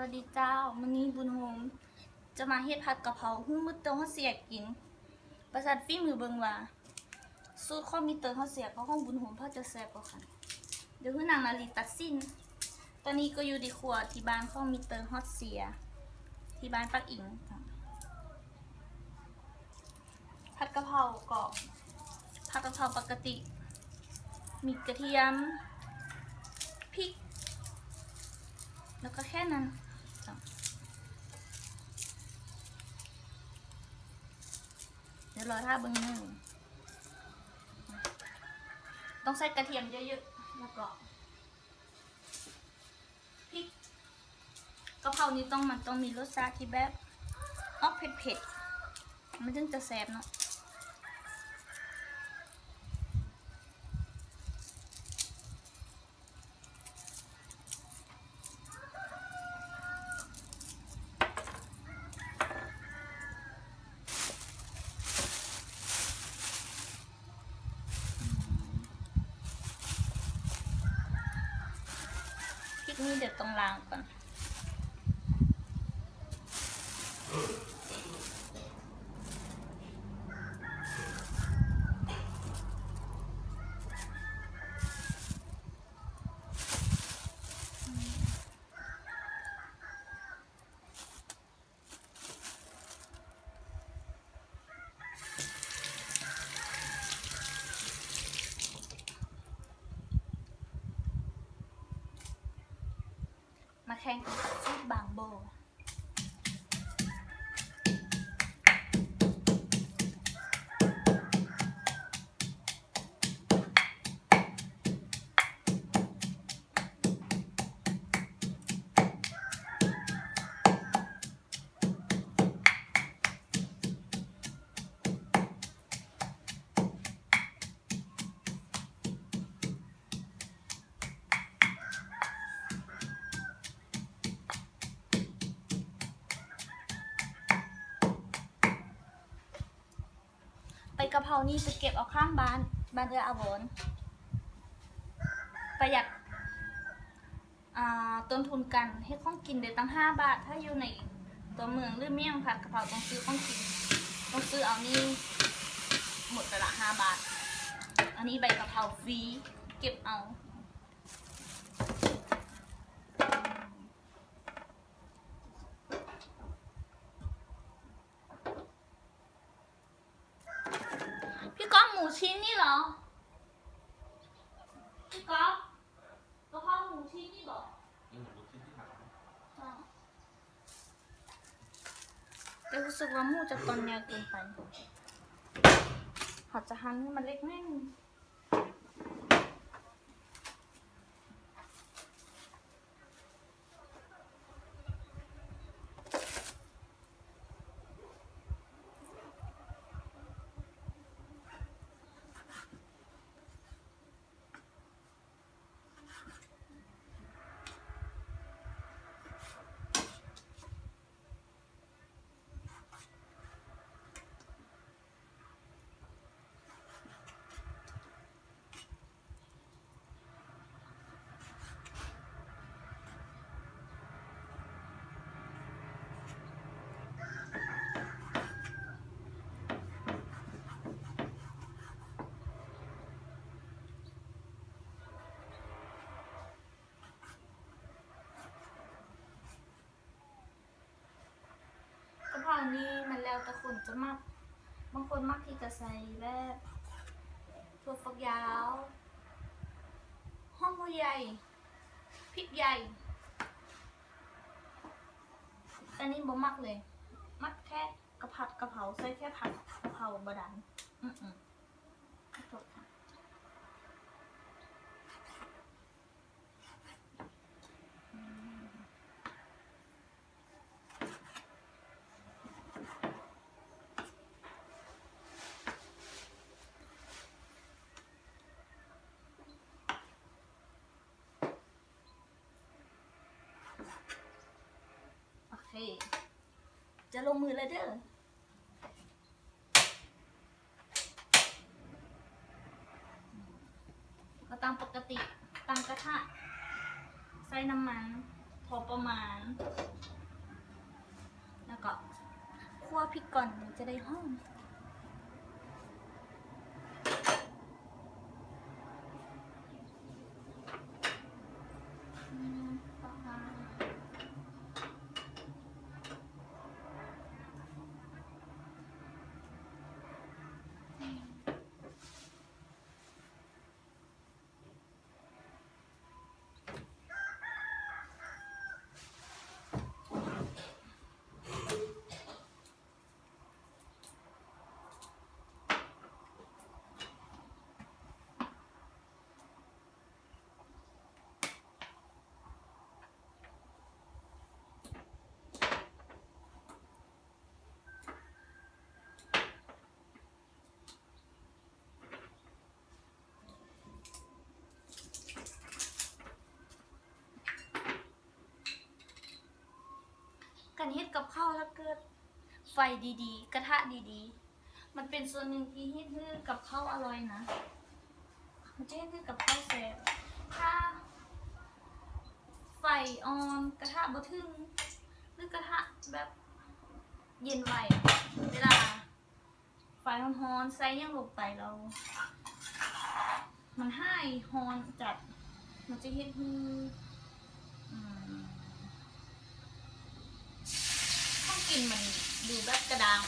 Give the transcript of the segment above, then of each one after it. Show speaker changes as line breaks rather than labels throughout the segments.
วัสดีเจ้ามื้อนี้บุญโฮมจะมาเฮ็ดผัดกะเพราหุ้มมือเตอเฮาเสียกิน ประสาทฝีมือเบิงว่าสูตรข้อมีเตอเฮาเสียกับของบุญโฮมพ่อจะแซ่บกว่ากันเดี๋ยวคือนางนาลีตัดสิน ตอนนี้ก็อยู่ที่ครัวที่บ้านข้อมีเตอร์ฮอตเสีย ที่บ้านปักอิงผัดกะเพราก็ผัดกะเพราปกติ มีกระเทียมพริก แล้วก็แค่นั้น ยวรอท่าเบิ้งหนึ่งต้องใส่กระเทียมเยอะๆแล้วก็พริกกะเพรานี้ต้องมันต้องมีรสชาติที่แบบออกเผ็ดๆมันถึงจะแซ่บเนาะ นี่เดี๋ยวต้องล้างก่อน แข่งกับสูตรบางโบ ไปกะเพรานี่จะเก็บเอาข้างบ้านบ้านเอืออาวนประหยัดต้นทุนกันให้ข้องกินได้ตั้งห้าบาท ถ้าอยู่ในตัวเมืองหรือเมี่ยงผัดกะเพราต้องซื้อข้องกิน ต้องซื้อเอานี่หมดไปละห้าบาท อันนี้ใบกะเพราฟรีเก็บเอา พี่ก๊อฟหมูชิ้นนี่เหรอ พี่ก๊อฟกะเพราหมูชิ้นนี่บอก
อืมลูกชิ้นที่หา
อ๋อแต่ รู้สึกว่าหมูจะตอนยาวเกินไปเขาจะหั่นให้มันเล็กแน่ แล้วแต่คนจะมัก บางคนมักที่จะใส่แบบถั่วฝักยาวห้องหัวใหญ่พริกใหญ่อันนี้บ่มักเลย มักแค่กะผัดกะเพราใส่แค่ผัดกะเพราบดันอืมอืมขอโทษค่ะ จะลงมือแล้วเด้อก็ตามปกติตั้งกระทะใส่น้ำมันทอประมาณ แล้วก็คั่วพริกก่อนจะได้หอม การเฮ็ดกับข้าวถ้าเกิด ไฟดีๆ กระทะดีๆ มันเป็นส่วนหนึ่งที่เฮ็ดให้กับข้าวอร่อยนะ มันจะเฮ็ดให้กับข้าวแซ่บถ้า ไฟออนกระทะบ่ถึงหรือกระทะแบบเย็นไวเวลา ไฟร้อนๆใส่ยังลงไปเรา มันให้ฮอนจัด มันจะเฮ็ดให้อืม ข้าวกินมันดูแบบกระดาง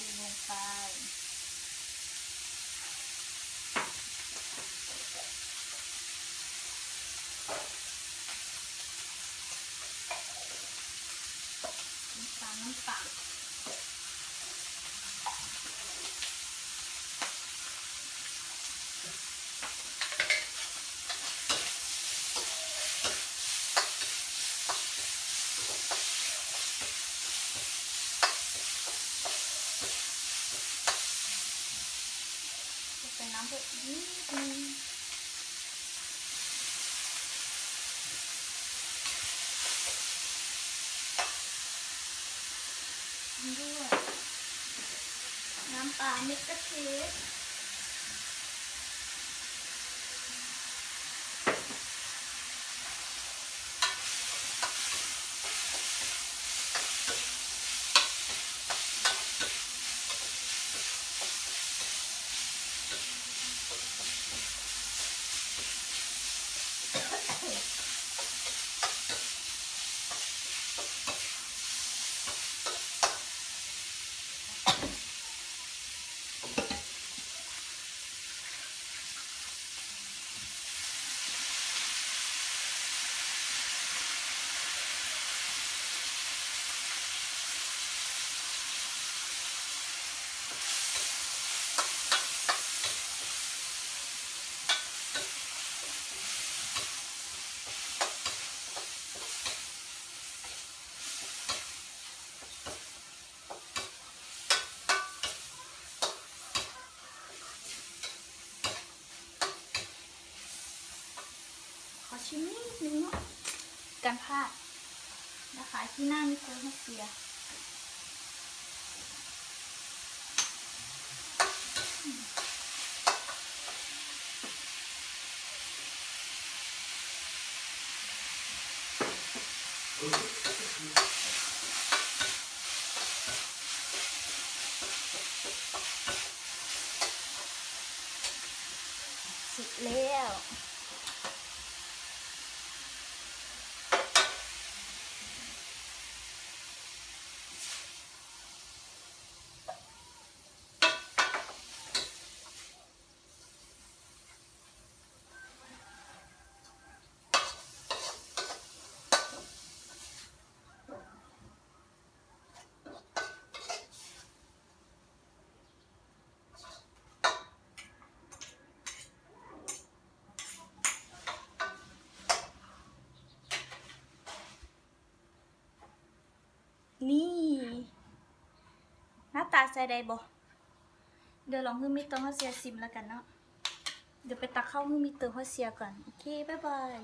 เคลือบปูลงไปน้ำตาลน้ำตาล จะใส่น้ำ อีกนิดนึงด้วยน้ำปลาเม็ดกะเทศขอชิมนิดนึงเนาะกันพลาดนะคะที่หน้ามิโครมาเซียอืม นี่ หน้าตาใส่ไดบ่เดี๋ยวลองเพิ่มมิเตอร์เขาเสียซิมแล้วกันเนาะเดี๋ยวไปตักเข้าเพิ่มมิเตอร์เขาเสียก่อน โอเค บ๊ายบาย